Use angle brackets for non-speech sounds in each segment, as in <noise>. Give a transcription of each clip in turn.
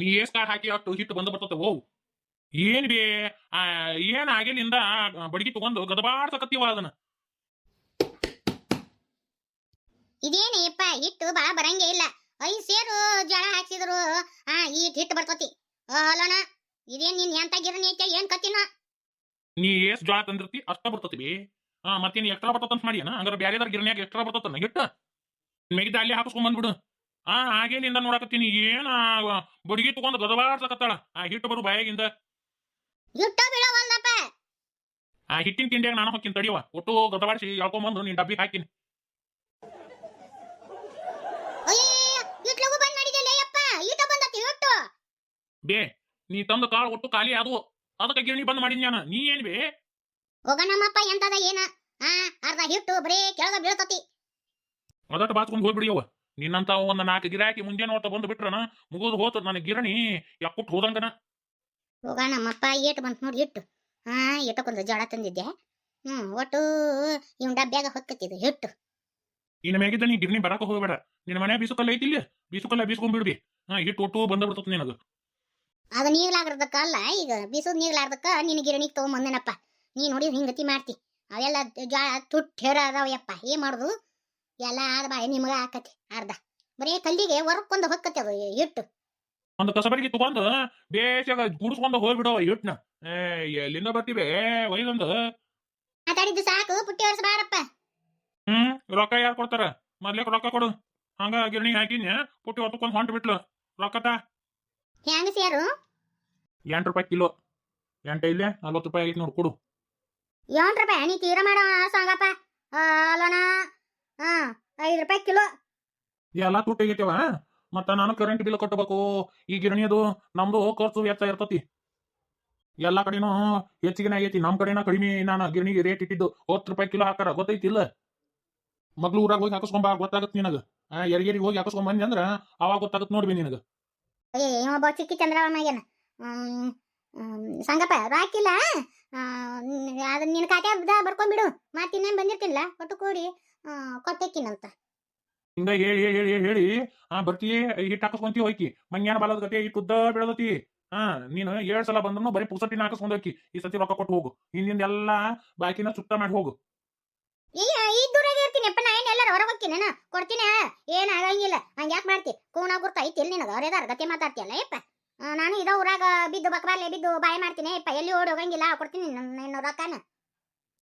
ನೀ ಏಸ್ ಕಾಳು ಹಾಕಿ ಅಷ್ಟು ಹಿಟ್ಟು ಬಂದು ಬರ್ತತೆ. ಓ ಏನ್ ಬಿ ಆ, ಏನ್ ಆಗಿಲಿಂದ ಬಡಗಿ ತಗೊಂಡು ಗದಬಾಡ್ಸಕತ್ತೀವ ಅದನ್ನ. ಇದೇನೇಪ್ಪ ಹಿಟ್ಟು ಬಾ ಬರಂಗೇ ಇಲ್ಲ. ಐ ಸೇರು ಜಳ ಹಾಕ್ಸಿದ್ರು. ಆ ಈ ಹಿಟ್ಟು ಬರ್ತತಿ. ಅಲ್ಲಣ ಇದೇನ್ ನಿನ್ ಎಂತ ಗಿರಣಿ ಐತೆ ಏನ್ ಕತ್ತಿನ? ನೀ ಏಸ್ ಜೋಳ ತಂದಿರ್ತಿ ಅಷ್ಟ ಬರ್ತತಿ ಬಿ. ಹಾ ಮತ್ತೇನ್ ಎಕ್ಸ್ಟ್ರಾ ಬರ್ತದಂತ ಮಾಡಿಯನ? ಹಂಗಾರ ಬ್ಯಾರೆದಾರ ಗಿರಣಿಯಾಗ ಎಕ್ಸ್ಟ್ರಾ ಬರ್ತತನ ಹಿಟ್ಟ? ಮೆಗಿದ ಅಲ್ಲಿ ಹಾಕಿಸ್ಕೊಂಡ್ ಬಂದ್ಬಿಡು ಆ ಹಾಗೇನಿಂದ ನೋಡಕತ್ತೀನಿ ಏನ ಬಡಿಗೆ ತಗೊಂಡು ಗದಬಾಡ್ಸಕತ್ತಾಳ? ಆ ಹಿಟ್ಟು ಬರು ಬಾಯಾಗಿಂದ. ಬೀಳವಲ್ದಪ್ಪ ಆ ಹಿಟ್ಟಿನ ತಿಂಡಿಯಾಗ ನಾನು ಹೊಕ್ಕಿನ ತಡಿಯವ ಒಟ್ಟು ಗದಬಾಡಿಸಿ ಎಳ್ಕೊಂಬಂದು ನೀನ್ ಡಬ್ಬಿ ಹಾಕಿನಿ. ಬೇ ನೀ ತಂದ ಕಾಳು ಒಟ್ಟು ಖಾಲಿ ಅದು ಅದಕ್ಕೆ ಗಿರಣಿ ಬಂದ್ ಮಾಡಿದ್ನಿ ನಾನು. ನೀ ಏನ್ ಬೇ? ಹೋಗ ನಮ್ಮಪ್ಪ ಎಂತದ ಏನ? ಆ ಅರ್ಧ ಹಿಟ್ಟು ಬರೀ ಕೆಳಗ ಬೀಳ್ತತಿ. ಅದಟ್ಟು ಬಾತ್ಕೊಂಡು ಹೋಗ್ಬಿಡಿಯವ ನಿನ್ನಂತ ಒಂದ್ ನಾಲ್ಕು ಗಿರಾಕಿ ಮುಂಜಾನೆ ಹೊತ್ತ ಬಂದು ಬಿಟ್ರನ ಮುಗಿದು ಹೋತ ನನ್ನ ಗಿರಣಿ ಯಾಕುಟ್ ಹೋದಂಗನ. ಹೋಗ ನಮ್ಮಪ್ಪ ಏಟ್ ಬಂತ ನೋಡಿ ಹಿಟ್ಟು ಹಾ ಏಟಕ್ಕೊಂದು ಜೋಳ ತಂದಿದ್ದೆ. ಹ್ಮ್ ಒಟ್ಟು ಇವ್ ಡಬ್ಬ್ಯಾಗ ಹೊಕ್ಕತ್ತಿದ್ದು ಹಿಟ್ಟು. ಇನ್ನ ಮ್ಯಾಗಿದ್ದ ನೀ ಗಿರಣಿ ಬರಕ ಹೋಗ್ಬೇಡ. ನಿನ್ನ ಮನೆ ಬೀಸುಕಲ್ಲ ಐತಿಲ್ಲ? ಬೀಸುಕಲ್ಲ ಬೀಸ್ಕೊಂಡ್ಬಿಡ್ಬಿ ಹಾ ಹಿಟ್ಟು ಒಟ್ಟು ಬಂದ ಬಿಡ್ತದ ನಿನಗ. ಅದು ನೀಗ್ಲಾಗ್ರದಕ್ಕ ಅಲ್ಲ ಈಗ ಬೀಸೋದ್ ನೀಗ್ಲಾರ್ದಕ್ಕ ನಿನ್ನ ಗಿರಣಿಗ್ ತಗೊಂಬಂದೇನಪ್ಪ. ನೀ ನೋಡಿ ಹಿಂಗತಿ ಮಾಡ್ತಿ. ಅವೆಲ್ಲ ಜೋಳ ತುಟ್ಟ ಹೇರ ಅದಾವ ಯಪ್ಪ ಏನ್ ಮಾಡುದು? ಎಲ್ಲ ಆದ ಬಾಯಿ ನಿಮಗ ಆಕತಿ ಅರ್ಧ. ಬರೀ ಕಲ್ಲಿಗೆ ಹೊರಕೊಂದು ಹೊಕ್ಕತಿ ಅದು ಹಿಟ್ಟು. ಒಂದು ಕಸಬರಿಗೆ ತಗೊಂಡು ಬೇಸಾಗ ಗುಡಿಸ್ಕೊಂಡು ಹೋಗ್ಬಿಡವ ಹಿಟ್ನ. ಏ ಎಲ್ಲಿಂದ ಬರ್ತೀವಿ? ಒಯ್ದೊಂದು. ಮಾತಾಡಿದ್ದು ಸಾಕು ಪುಟ್ಟಿ ವರ್ಷ ಬಾರಪ್ಪ. ಹ್ಮ್ ರೊಕ್ಕ ಯಾರು ಕೊಡ್ತಾರ? ಮೊದ್ಲೇಕ್ ರೊಕ್ಕ ಕೊಡು. ಹಂಗ ಗಿರಣಿ ಹಾಕಿನ್ಯ ಪುಟ್ಟಿ ಹೊತ್ತಕೊಂಡ್ ಹೊಂಟ್ ಬಿಟ್ಲು ರೊಕ್ಕ ತಾ ಹೆಂಗ ಸೇರು? ಎಂಟು ರೂಪಾಯಿ ಕಿಲೋ. ಎಂಟ ಇಲ್ಲೇ ನಲ್ವತ್ತು ರೂಪಾಯಿ ಆಗೈತಿ ನೋಡು ಕೊಡು. ಎಂಟು ರೂಪಾಯಿ? ನೀ ತೀರ ಮಾಡೋ ಸಂಗಪ್ಪ. ಅಲ್ಲನ ಹಾ ಐದು ರೂಪಾಯಿ ಕಿಲೋ. ಎಲ್ಲ ತುಟ್ಟಿ ಆಗೈತವ ಮತ್ತ ನಾನು ಕರೆಂಟ್ ಬಿಲ್ ಕಟ್ಟಬೇಕು ಈ ಗಿರಣಿಯದು ನಮ್ದು ಖರ್ಚು ವೆಚ್ಚ ಇರ್ತತಿ. ಎಲ್ಲಾ ಕಡೆನೂ ಹೆಚ್ಚಿಗೆ ಆಗೈತಿ. ನಮ್ ಕಡೆನ ಕಡಿಮೆ ನಾನು ಗಿರಣಿಗೆ ರೇಟ್ ಇಟ್ಟಿದ್ದು ಹತ್ತು ರೂಪಾಯಿ ಕಿಲೋ ಹಾಕಾರ ಗೊತ್ತೈತಿಲ್ಲ? ಮಗ್ಳು ಊರಾಗ ಹೋಗಿ ಹಾಕಿಸ್ಕೊಂಬ ಗೊತ್ತಾಗತ್ ನಿನಗ. ಎರಿಗೇರಿಗೆ ಹೋಗಿ ಹಾಕಿಸ್ಕೊಂಡ್ ಬಂದಿ ಅಂದ್ರ ಅವಾಗ ಗೊತ್ತಾಗತ್ ನೋಡ್ಬಿ ನಿನಗ. ಒಬ್ಬ ಚಿಕ್ಕಿ ಸಂಗಪ್ಪ ರಾಕಿಲ್ಲ ಅದನ್ನ ನಿನ್ನ ಖಾತೆ ಬರ್ಕೊಂಡ್ಬಿಡು ಮತ್ತೆ ಇನ್ನೇನು ಬಂದಿರ್ತಿಲ್ಲ ಒಟ್ಟು ಕೂಡಿ ಕೊಟ್ಟೆಕ್ಕಿನಂತ ಹಿಂಗ ಹೇಳಿ ಹೇಳಿ ಹೇಳಿ ಹೇಳಿ ಆ ಬರ್ತೀಯ ಹಿಟ್ಟು ಹಾಕಿಸ್ಕೊಂತೀವಿ ಹೋಯ್ಕಿ ಮಂಗ್ಯಾನ ಬಾಲದ ಗತೆ ಹಿಟ್ಟು ಉದ್ದ ಬೆಳದತಿ. ಹಾ ನೀನು ಏಳು ಸಲ ಬಂದ್ರು ಬರೀ ಪುಸಟ್ಟಿನ ಹಾಕಿಸ್ಕೊಂಡ್ ಹೋಯ್ಕಿ ಈ ಸತಿ ರೊಕ್ಕ ಕೊಟ್ಟು ಹೋಗು. ಹಿಂದಿಂದ ಎಲ್ಲಾ ಬಾಕಿನ ಸುತ್ತ ಮಾಡಿ ಹೋಗು. ಈ ದೂರಾಗ ಇರ್ತೀನಿ. ಅಪ್ಪ ನಾ ಏನು ಎಲ್ಲಾರ ಹೊರಗೆ ಹೋಗ್ತೀನಿ ನಾನು ಕೊಡ್ತೀನಿ. ಏನು ಆಗಂಗಿಲ್ಲ. ಹಂಗೆ ಯಾಕೆ ಮಾಡ್ತಿ? ಕೂಣ ಗುರ್ತ ಐತಿ ಇಲ್ಲಿ ನಿನಗೆ? ಅವರೇದಾರ ಗತಿ ಮಾತಾಡ್ತಿಯಲ್ಲ ಯಪ್ಪ ನಾನು ಇದ ಊರಾಗ ಬಿದ್ದು ಬಕ್ಬಾಲೆ ಬಿದ್ದು ಬಾಯಿ ಮಾಡ್ತೀನಿ. ಯಪ್ಪ ಎಲ್ಲಿ ಓಡಿ ಹೋಗಂಗಿಲ್ಲ ಕೊಡ್ತೀನಿ ನನ್ನ ರೊಕ್ಕನ.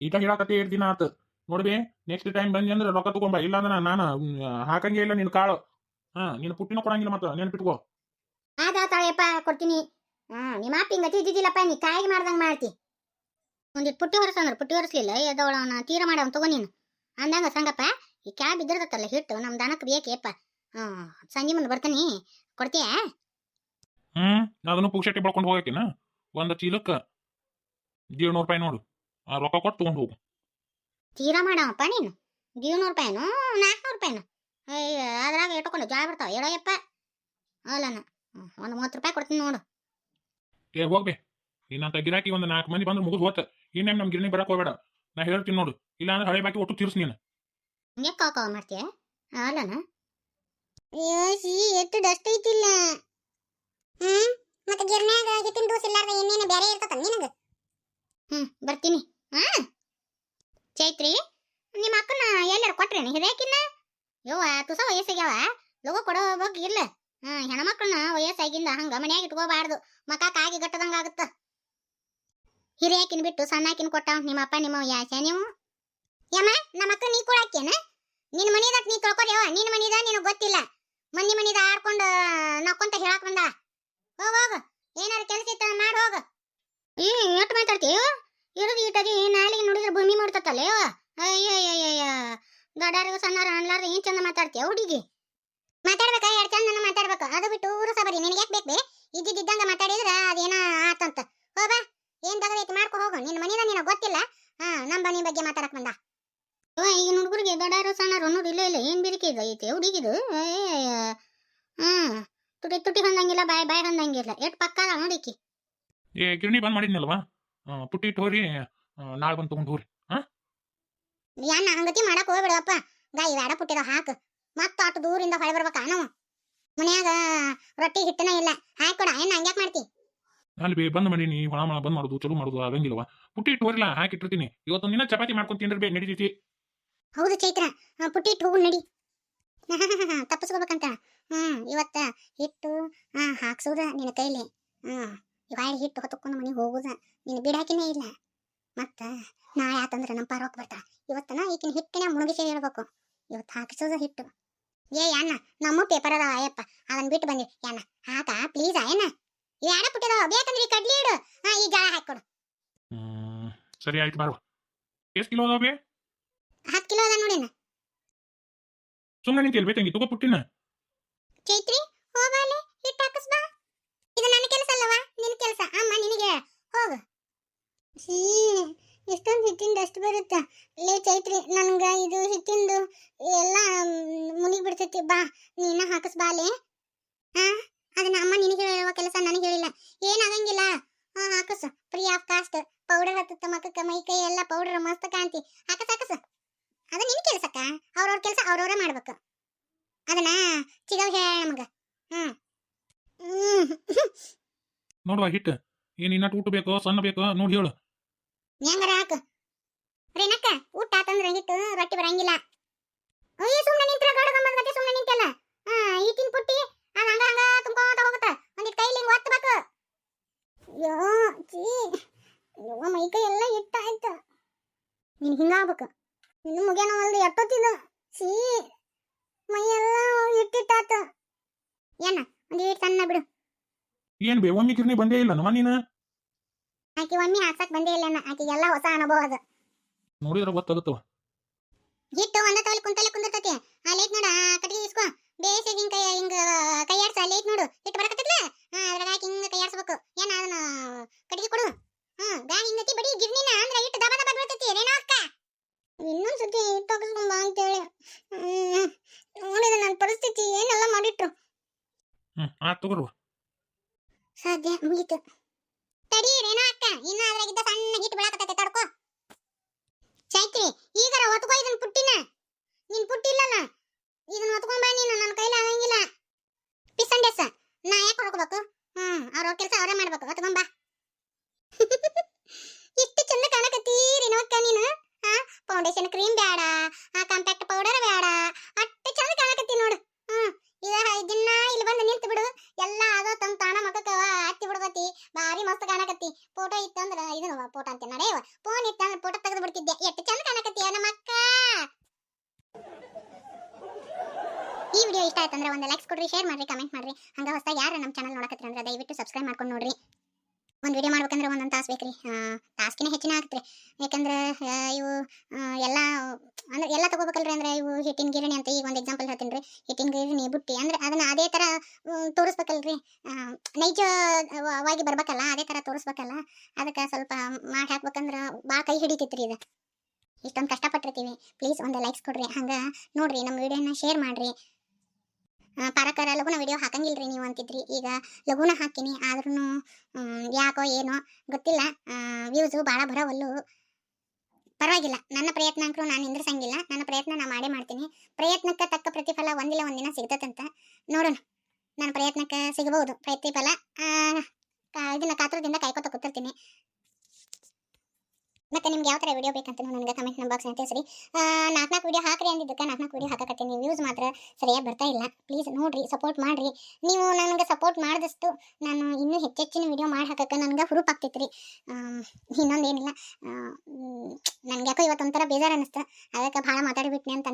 ಈಗ ಹೇಳಕತ್ತೆ ಎರಡು ದಿನ ಆತು ನೋಡ್ಬಿ ನೆಕ್ಸ್ಟ್ ಟೈಮ್ ಬಂದಿ ಅಂದ್ರೆ ರೊಕ್ಕ ತಗೊಂಬ ಇಲ್ಲಾಂದ್ರೆ ನಾನು ಹ್ಮ್, ಹಾಕಂಗೇ ಇಲ್ಲ ನಿನ್ ಕಾಳು. ಹಾ ನಿನ್ ಪುಟ್ಟಿನ ಕೊಡಂಗಿಲ್ಲ ಮತ್ತ ನೆನ್ಪಿಟ್ಕೋ. ಆದ ತಾಳೆಯಪ್ಪ ಕೊಡ್ತೀನಿ. ಹಾ ನಿಮ್ಮ ಅಪ್ಪ ಹಿಂಗ ತಿದ್ದಿದ್ದಿಲ್ಲಪ್ಪ ನೀ ಕಾಯಿಗೆ ಮಾಡ್ದಂಗೆ ಮಾಡ್ತಿ. ಒಂದಿಟ್ಟು ಪುಟ್ಟಿ ಹೊರಸಂದ್ರೆ ಪುಟ್ಟಿ ಹೊರಸ್ಲಿಲ್ಲ ಎದವಳವನ ತೀರ ಮಾಡವನ್ ತಗೋ ನೀನು. ಅಂದಂಗ ಸಂಗಪ್ಪ ಈ ಕ್ಯಾಬ್ ಬಿದ್ದಿರ್ತಲ್ಲ ಹಿಟ್ಟು ನಮ್ಮ ದನಕ್ಕೆ ಬೇಕೇಪ್ಪ. ಹಾ ಸಂಜೆ ಮುಂದೆ ಬರ್ತೀನಿ. ಕೊಡ್ತೀಯ? ಹ್ಮ್? ಅದನ್ನು ಪುಕ್ಷಟಿ ಬಳ್ಕೊಂಡು ಹೋಗಕಿನ ಒಂದ್ ಚೀಲಕ್ಕ ಏಳ್ನೂರು ರೂಪಾಯಿ ನೋಡು. ಆ ರೊಕ್ಕ ಕೊಟ್ಟು ತಗೊಂಡು ಹೋಗು. ತೀರಾ ಮಾಡವಪ್ಪ ನೀನು? ಜೀವನೂರು ರೂಪಾಯಿನು? ನಾಲ್ಕುನೂರು ರೂಪಾಯಿನು? ಅಯ್ಯ ಅದ್ರಾಗ ಇಟ್ಕೊಂಡು ಜಾಳ ಬರ್ತಾವ ಹೇಳೋಯಪ್ಪ ಅಲ್ಲನ. ಒಂದು ಮೂವತ್ತು ರೂಪಾಯಿ ಕೊಡ್ತೀನಿ ನೋಡು. ಏ ಹೋಗ್ಬಿ ಇನ್ನಂತ ಗಿರಾಕಿ ಒಂದು ನಾಲ್ಕು ಮಂದಿ ಬಂದ್ರೆ ಮುಗಿದು ಹೋತ. ಇನ್ನೇಮ್ ನಮ್ಮ ಗಿರಣಿ ಬರಕ್ ಹೋಗ್ಬೇಡ. ನಾ ಹೇಳ್ತೀನಿ ನೋಡು. ಇಲ್ಲಾಂದ್ರೆ ಹಳೆ ಬಾಕಿ ಒಟ್ಟು ತೀರ್ಸ್ ನೀನು. ಹಿಂಗೆ ಕಾಕಾವ ಮಾಡ್ತೀಯ? ಅಲ್ಲನ. ಯೋಸಿ ಎಷ್ಟು ಡಸ್ಟ್ ಐತಿಲ್ಲ. ಹ್ಮ್? ಮತ್ತೆ ಗಿರ್ನ್ಯಾಗ ಹಿಟ್ಟಿನ ದೂಸ ಇಲ್ಲಾರ್ದ ಇನ್ನೇನು ಬೇರೆ ಇರ್ತದ ನಿನಗ? ಹ್ಮ್, ಬರ್ತೀನಿ. ಹಾ ಚೈತ್ರಿ, ನಿಮ್ಮ ಅಕ್ಕನ ಎಲ್ಲಾರು ಕೊಟ್ರೇನು? ಹಿರಿಯಾಕಿನ್ನ ಯವ್ವ, ತುಸ ವಯಸ್ಸಾಗ್ಯಾವ. ಲಗು ಕೊಡೋ ಬಗ್ಗೆ ಇಲ್ಲ. ಹಾ ಹೆಣ್ಮಕ್ಳನ್ನ ವಯಸ್ಸಾಗಿಂದ ಹಂಗ ಮನ್ಯಾಗ ಇಟ್ಕೋಬಾರ್ದು. ಮಕ್ಕ ಕಾಗಿ ಗಟ್ಟದಂಗ ಆಗುತ್ತ. ಹಿರಿಯಾಕಿನ ಬಿಟ್ಟು ಸಣ್ಣಾಕಿನ ಕೊಟ್ಟಾವ ನಿಮ್ಮ ಅಪ್ಪ, ನಿಮ್ಮ ಯಾಸ ನೀವು? ಯಮ್ಮ, ನಮ್ಮ ಅಕ್ಕ ನೀ ಕೊಡಾಕೇನ ನಿನ್ ಮನಿದ ನೀ ತೊಳ್ಕೊರ್ಯವ ನಿನ್ ಮನಿದ ನಿನಗ್ ಗೊತ್ತಿಲ್ಲ ಮಂದಿ ಮನಿದ ಆಡ್ಕೊಂಡ ನಕ್ಕೊಂತ ಹೇಳಕ್ ಬಂದ ಹೋಗ ಹೋಗ ಏನಾರ ಕೆಲಸ ಇತ್ತ ಮಾಡ್ ಹೋಗ ಏ ಎಟ್ ಮಾತಾಡ್ತೀಯ ಇರುದು ಇಟ್ಟದಿ ನಾಲಿಗೆ ನೋಡಿದ್ರೆ ಭೂಮಿ ಮಾಡ್ತತ್ತಲ್ಲ ಯವ್ವ ಅಯ್ಯಯ್ಯಯ್ಯ ದೊಡ್ಡಾರಿಗೂ ಸಣ್ಣಾರ ಅನ್ಲಾರ್ದ ಏನ್ ಚಂದ ಮಾತಾಡ್ತೀಯ ಹುಡುಗಿ ಮಾತಾಡ್ಬೇಕ? ಎರಡ್ ಚಂದನ ಮಾತಾಡ್ಬೇಕು. ಅದು ಬಿಟ್ಟು ಊರು ಸಬರಿ. ನಿನಗೆ ಯಾಕೆ ಬೇಕು ಇದ್ದಿದ್ದಂಗ ಮಾತಾಡಿದ್ರ ಅದೇನ ಆತಂತ. ಹೋಗ ಏನ್ ತಗದೈತಿ ಮಾಡ್ಕೊ ಹೋಗು. ನಿನ್ ಮನಿದ ನಿನಗ್ ಗೊತ್ತಿಲ್ಲ? ಹಾ ನಮ್ಮ ಮನೆ ಬಗ್ಗೆ ಮಾತಾಡಕ್ ಬಂದ. ಓ ಈಗಿನ ಹುಡುಗರಿಗೆ ದೊಡ್ಡಾರು ಸಣ್ಣರು ಅನ್ನೋದು ಇಲ್ಲ ಇಲ್ಲ. ಏನ್ ಬಿರಿಕೆ ಇದು? ಐತೆ ಹುಡುಗಿದು? ಹ್ಮ್ ತುಟಿ ತುಟಿ ಬಂದಂಗಿಲ್ಲ ಬಾಯ್ ಬಾಯ್ ಬಂದಂಗಿಲ್ಲ. ಎಟ್ ಪಕ್ಕ ಅದ ನೋಡಿಕಿ ಏ ಕಿರಣಿ ಬಂದ್ ಮಾಡಿದ್ನಲ್ವಾ? ಪುಟ್ಟಿ ಇಟ್ಟು ಹೋರಿ ನಾಳೆ ಬಂದು ತಗೊಂಡು ಹೋರಿ ಯಾನ ಹಂಗತಿ ಮಾಡಕ್ ಹೋಗ್ಬೇಡಪ್ಪ ಗಾಯಿ ಬೇಡ ಪುಟ್ಟಿದ ಹಾಕು. ಮತ್ತ ಅಷ್ಟು ದೂರಿಂದ ಹೊಳೆ ಬರ್ಬೇಕ ನಾವು ಮನ್ಯಾಗ ರೊಟ್ಟಿ ಹಿಟ್ಟನ ಇಲ್ಲ. ಹಾಕೊಡ ಏನ್ ಹಂಗ್ಯಾಕ್ ಮಾಡ್ತಿ? ಅಲ್ಲಿ ಬೇ ಬಂದ್ ಮಾಡೀನಿ ಹೊಳ ಮಳ ಬಂದ್ ಮಾಡುದು ಚಲೋ ಮಾಡುದು ಆಗಂಗಿಲ್ಲವ. ಪುಟ್ಟಿ ಇಟ್ಟು ಹಾಕಿ ಇಟ್ಟಿರ್ತೀನಿ. ಇವತ್ತು ದಿನ ಚಪಾತಿ ಮಾಡ್ಕೊಂಡ್ ತಿಂದ್ರೆ ಬೇ ನಡೀತೈತಿ. ಹೌದು ಚೈತ್ರ ಪುಟ್ಟಿ ಇಟ್ಟು ಹೋಗು ನಡಿ. ತಪ್ಪಿಸ್ಕೋಬೇಕಂತ. ಹ್ಮ್ ಇವತ್ತ ಹಿಟ್ಟು ಹಾಕ್ಸೋದ ನಿನ್ನ ಕೈಲಿ. ಹ್ಮ್ ಇವಾಗ ಹಿಟ್ಟು ಹೊತ್ತಕೊಂಡು ಮನೆಗೆ ಹೋಗುದ. ನೀನು ಬಿಡಾಕಿನೇ ಇಲ್ಲ. ಮತ್ತ ನಾಳೆ ಆತಂದ್ರೆ ನಮ್ಮ ಪಾರಕ್ ಬರ್ತಾಳ. ಇವತ್ತನ ಈಕಿನ ಹಿಟ್ಟಿನ ಮುಳುಗಿಸಿ ಹೇಳ್ಬೇಕು. ಇವತ್ತು ಹಾಕಿಸೋದ ಹಿಟ್ಟು. ಏ ಅಣ್ಣ ನಮ್ಮ ಪೇಪರ್ ಅದಾವ ಅಯ್ಯಪ್ಪ. ಅದನ್ನ ಬಿಟ್ಟು ಬಂದಿ ಅಣ್ಣ ಹಾಕ ಪ್ಲೀಸ್ ಅಯ್ಯಣ್ಣ ಇವ್ ಎಡ ಪುಟ್ಟಿದಾವ ಬೇಕಂದ್ರೆ ಈ ಕಡ್ಲಿ ಇಡು. ಹಾ ಈ ಜಾಳ ಹಾಕೊಡು ಸರಿ ಆಯ್ತು ಬಾರು ಎಷ್ಟು ಕಿಲೋ ಅದಾವೆ ಹತ್ತು ಕಿಲೋ ಅದ ನೋಡಿನ ಸುಮ್ಮನೆ ನಿಂತಿಲ್ ಬೇಕಂಗಿ ತಗೋ ಪುಟ್ಟಿನ. ಚೈತ್ರಿ ಹೋಗಾಲೆ ಹಿಟ್ಟು ಹಾಕಿಸ್ ಬಾ. ಇದು ನನ್ನ ಕೆಲಸ ಅಲ್ಲವಾ? ನಿನ್ನ ಕೆಲಸ? ಅಮ್ಮ ನಿನಗೆ. ಹೋಗು. ಸೀ ಎಷ್ಟೊಂದು ಹಿಟ್ಟಿಂದ ಅಷ್ಟು ಬರುತ್ತೆ? ಲೇ ಚೈತ್ರಿ ನನ್ಗ ಇದು ಹಿಟ್ಟಿಂದು ಎಲ್ಲ ಬಿಡ್ತೈತಿ ಬಾ ನೀನ ಹಾಕಿಸ್ ಬಾಲೆ ಹಾ ಅದನ್ನ ಅಮ್ಮ ನಿನಗೆ ಹೇಳುವ ಕೆಲಸ ನನಗೆ ಹೇಳಿಲ್ಲ. ಏನಾಗಂಗಿಲ್ಲ ಹಾ ಹಾಕಸ. ಫ್ರೀ ಆಫ್ ಕಾಸ್ಟ್ ಪೌಡರ್ ಹತ್ತತ್ತ ಮಕ್ಕ ಮೈ ಕೈ ಎಲ್ಲ ಪೌಡರ್ ಮಸ್ತ್ ಕಾಂತಿ ಹಾಕಸ ಹಾಕಸ. ಅದು ನಿನ್ ಕೆಲಸಕ್ಕ ಅವ್ರವ್ರ ಕೆಲಸ ಅವ್ರವ್ರೆ ಮಾಡ್ಬೇಕು. ಅದನ್ನ ಚಿಗವ್ ಹೇಳ ನಮಗ. ಹ್ಮ್. ಹ್ಮ್. ನೋಡುವ ಹಿಟ್ಟು ಏನ್ ಇನ್ನ ಊಟ ಬೇಕೋ ಸಣ್ಣ ಬೇಕೋ ನೋಡಿ ಹೇಳು. ಹೆಂಗಾರ ಹಾಕು. ರೇನಕ್ಕ ಊಟ ಆತಂದ್ರ ಹಿಟ್ಟು ರೊಟ್ಟಿ ಬರಂಗಿಲ್ಲ. ಅಯ್ಯ ಸುಮ್ಮನೆ ನಿಂತ್ರ ಗಡಗಂಬದ ಗತೆ ಸುಮ್ಮನೆ ನಿಂತಲ್ಲ. ಈ ತಿನ್ ಪುಟ್ಟಿ ಅದ ಹಂಗ ಹಂಗ ತುಂಬ್ಕೊಂತ ಹೋಗುತ್ತ. ಒಂದಿಟ್ ಕೈಲಿ ಹಿಂಗ್ ಒತ್ತಬೇಕು. ಅಯ್ಯೋ ಚೀ ಅಯ್ಯೋ ಮೈ ಕೈ ಎಲ್ಲ ಹಿಟ್ಟಾಯ್ತು ನೀನ್ ಹಿಂಗಾಗ್ಬೇಕು ಇನ್ನು ಮುಗ್ಯಾನ ಒಂದು ಎಟ್ಟೊತ್ತಿದ ಸೀ ಮೈ ಎಲ್ಲ ಇಟ್ಟಿಟ್ಟಾತ ಏನ ಒಂದ್ ಹಿಟ್ ಸಣ್ಣ ಬಿಡು. ಏನ್ ಬೇ ಒಮ್ಮೆ ಕಿರ್ನಿ ಬಂದೇ ಇಲ್ಲ ನಮ್ಮ ನೀನು? ಆಕಿ ಒಮ್ಮೆ ಹಾಕ್ಸಕ್ ಬಂದೇ ಇಲ್ಲ ಆಕಿಗೆಲ್ಲ ಹೊಸ ಅನುಭವ ಅದ. ನೋಡಿದ್ರೆ ಗೊತ್ತಾಗುತ್ತವ. ಹಿಟ್ಟು ಒಂದ ತವಲಿ ಕುಂತಲೆ ಕುಂದಿರ್ತತಿ. ಆ ಲೇಟ್ ನೋಡ ಆ ಕಟ್ಟಿಗೆ ಇಸ್ಕೋ. ಬೇಸಿಗೆ ಹಿಂಗ ಕೈ ಹಿಂಗ ಕೈ ಆಡ್ಸ ಲೇಟ್ ನೋಡು. ಹಿಟ್ಟು ಬರಕತ್ತಿಲ್ಲ ಅದ್ರಾಗ ಹಾಕಿ ಹಿಂಗ ಕೈ ಆಡ್ಸ್ಬೇಕು. ಏನ ಅದನ್ನ ಕಟ್ಟಿಗೆ ಕೊಡು. ಹ್ಮ್ ಗಾ ಹಿಂಗತಿ ಬಡಿ ಗಿರ್ನಿನ ಅಂದ್ರ ಹಿಟ್ಟು ದಬ ದಬ ಬೀಳ್ತೈತಿ ರೇಣು ಅಕ್ಕ. ಇನ್ನೊಂದ್ ಸತಿ ಹಿಟ್ಟು ಹಾಕಿಸ್ಕೊಂಬ ಅಂತೇಳಿ. ಹೇಳಿ ನೋಡಿದ ನನ್ನ ಪರಿಸ್ಥಿತಿ ಏನೆಲ್ಲ ಮಾಡಿಟ್ರು. ಹ್ಮ್ ಆತ್ ತಗೋರುವ ಸಾಧ್ಯ ಮುಗೀತು. ತಡಿ ರೇಣು ಅಕ್ಕ. ಇನ್ನ ಅದ್ರಾಗಿದ್ದ ಸಣ್ಣ ಹಿಟ್ಟು ಬೀಳಕತ್ತೈತೆ ತಡ್ಕೋ ಚೈತ್ರಿ ಈಗರ ಹೊತ್ಕೋ ಇದನ್ ಪುಟ್ಟಿನ ನಿನ್ ಪುಟ್ಟಿಲ್ಲಲ್ಲ ಇದನ್ನ ಹೊತ್ಕೊಂಡ್ ಬಾ ನೀನು ನನ್ನ ಕೈಲಿ ಆಗಂಗಿಲ್ಲ. ಪಿಸಂಡೆಸ್. ನಾ ಯಾಕೆ ಹೊಡ್ಕೋಬೇಕು ಹ್ಮ್, ಅವ್ರ ಕೆಲಸ ಅವರೇ ಮಾಡ್ಬೇಕು. ಹೊತ್ಕೊಂಡ್ ಬಾ. <laughs> ಇಷ್ಟು ಚಂದ ಕಾಣಕತ್ತೀರಿ ನೋಡ್ಕ ನೀನು? ಹಾ? ಫೌಂಡೇಶನ್ ಕ್ರೀಮ್ ಬೇಡ ಆ ಕಾಂಪ್ಯಾಕ್ಟ್ ಪೌಡರ್ ಬೇಡ ಅಷ್ಟು ಚಂದ ಕಾಣಕತ್ತಿ ನೋಡು. ಹ್ಮ್ ಇದ ದಿನ ಇಲ್ಲಿ ಬಂದು ನಿಂತು ಬಿಡು. ಎಲ್ಲ ಅದೋ ತಮ್ಮ ತಾಣ ಮಕ್ಕಕ್ಕ ಹತ್ತಿ ಬಿಡ್ತತಿ ಭಾರಿ ಮಸ್ತ್ ಕಾಣಕತ್ತಿ. ಫೋಟೋ ಇತ್ತಂದ್ರ ಇದು ಫೋಟೋ ಅಂತ. ನಡೆಯವ ಫೋನ್ ಇತ್ತಂದ್ರ ಫೋಟೋ ತೆಗೆದು ಬಿಡ್ತಿದ್ದೆ ಎಷ್ಟು ಚಂದ ಕಾಣಕತ್ತೀಯ ನಮ್ಮ ಅಕ್ಕ ಆಯ್ತಂದ್ರೆ ಒಂದು ಲೈಕ್ಸ್ ಕೊಡ್ರಿ ಶೇರ್ ಮಾಡ್ರಿ ಕಮೆಂಟ್ ಮಾಡ್ರಿ. ಹಂಗ ಹೊಸ ಯಾರು ನಮ್ಮ ಚಾನಲ್ ನೋಡಕತ್ರಿ ಅಂದ್ರೆ ದಯವಿಟ್ಟು ಸಬ್ಸ್ಕ್ರೈಬ್ ಮಾಡ್ಕೊಂಡು ನೋಡ್ರಿ. ಒಂದು ವಿಡಿಯೋ ಮಾಡ್ಬೇಕಂದ್ರೆ ಒಂದೊಂದು ತಾಸು ಬೇಕ್ರಿ. ತಾಸ್ಕಿನ ಹೆಚ್ಚಿನ ಆಗತ್ರಿ. ಯಾಕಂದ್ರೆ ಇವು ಎಲ್ಲ, ಅಂದ್ರೆ ಎಲ್ಲ ತಗೋಬೇಕಲ್ರಿ ಅಂದ್ರೆ ಇವು ಹಿಟ್ಟಿನ ಗಿರಣಿ ಅಂತ ಈಗ ಒಂದು ಎಕ್ಸಾಂಪಲ್ ಹೇಳ್ತೀನಿ ರೀ. ಹಿಟ್ಟಿನ ಗಿರಣಿ, ಬುಟ್ಟಿ, ಅಂದ್ರೆ ಅದನ್ನ ಅದೇ ತರ ತೋರಿಸ್ಬೇಕಲ್ರಿ. ನೈಜವಾಗಿ ಬರ್ಬೇಕಲ್ಲ, ಅದೇ ತರ ತೋರಿಸ್ಬೇಕಲ್ಲ. ಅದಕ್ಕೆ ಸ್ವಲ್ಪ ಮಾಡಿ ಹಾಕ್ಬೇಕಂದ್ರೆ ಭಾಳ ಕೈ ಹಿಡಿತೈತ್ರಿ ಇದು. ಇಷ್ಟೊಂದು ಕಷ್ಟಪಟ್ಟಿರ್ತೀವಿ. ಪ್ಲೀಸ್ ಒಂದು ಲೈಕ್ಸ್ ಕೊಡ್ರಿ. ಹಂಗ ನೋಡ್ರಿ, ನಮ್ಮ ವಿಡಿಯೋನ ಶೇರ್ ಮಾಡ್ರಿ. ಪಾರಕರ ಲಘುನ ವಿಡಿಯೋ ಹಾಕಂಗಿಲ್ರಿ ನೀವು ಅಂತಿದ್ರಿ. ಈಗ ಲಘುನ ಹಾಕಿನಿ ಆದ್ರೂ ಯಾಕೋ ಏನೋ ಗೊತ್ತಿಲ್ಲ. ವ್ಯೂಸು ಭಾಳ ಬರೋವಲ್ಲು. ಪರವಾಗಿಲ್ಲ. ನನ್ನ ಪ್ರಯತ್ನ ಅಂಕರು ನಾನು ನಿಂದ್ರಿಸಂಗಿಲ್ಲ. ನನ್ನ ಪ್ರಯತ್ನ ನಾ ಮಾಡೇ ಮಾಡ್ತೀನಿ. ಪ್ರಯತ್ನಕ್ಕೆ ತಕ್ಕ ಪ್ರತಿಫಲ ಒಂದಿಲ್ಲ, ಒಂದಿನ ಸಿಗ್ತದಂತ ನೋಡೋಣ. ನನ್ನ ಪ್ರಯತ್ನಕ್ಕೆ ಸಿಗಬಹುದು ಪ್ರತಿಫಲ. ಇದನ್ನ ಕಾತುರದಿಂದ ಕಾಯ್ಕೋತ ಕೂತಿರ್ತೀನಿ. ಮತ್ತೆ ನಿಮ್ಗೆ ಯಾವ ಥರ ವಿಡಿಯೋ ಬೇಕಂತ ನನಗೆ ಕಮೆಂಟ್ ಬಾಕ್ಸ್ ತಿಳಿಸ್ರಿ. ನಾಲ್ಕು ನಾಲ್ಕು ವಿಡಿಯೋ ಹಾಕ್ರಿ ಅಂದಿದ್ದಕ್ಕೆ ನಾಲ್ಕು ನಾಲ್ಕು ವಿಡಿಯೋ ಹಾಕಕತ್ತೀನಿ. ವ್ಯೂಸ್ ಮಾತ್ರ ಸರಿಯಾಗಿ ಬರ್ತಾ ಇಲ್ಲ. ಪ್ಲೀಸ್ ನೋಡ್ರಿ ಸಪೋರ್ಟ್ ಮಾಡ್ರಿ. ನೀವು ನನಗೆ ಸಪೋರ್ಟ್ ಮಾಡಿದಷ್ಟು ನಾನು ಇನ್ನೂ ಹೆಚ್ಚೆಚ್ಚಿನ ವಿಡಿಯೋ ಮಾಡಿ ಹಾಕಕ್ಕೆ ನನಗೆ ಹುರುಪ್ ಆಗ್ತೈತ್ರಿ. ಇನ್ನೊಂದೇನಿಲ್ಲ. ನನಗೆ ಯಾಕೋ ಇವತ್ತೊಂಥರ ಬೇಜಾರು ಅನ್ನಿಸ್ತು ಅದಕ್ಕೆ ಭಾಳ ಮಾತಾಡಿಬಿಟ್ನಿ ಅಂತ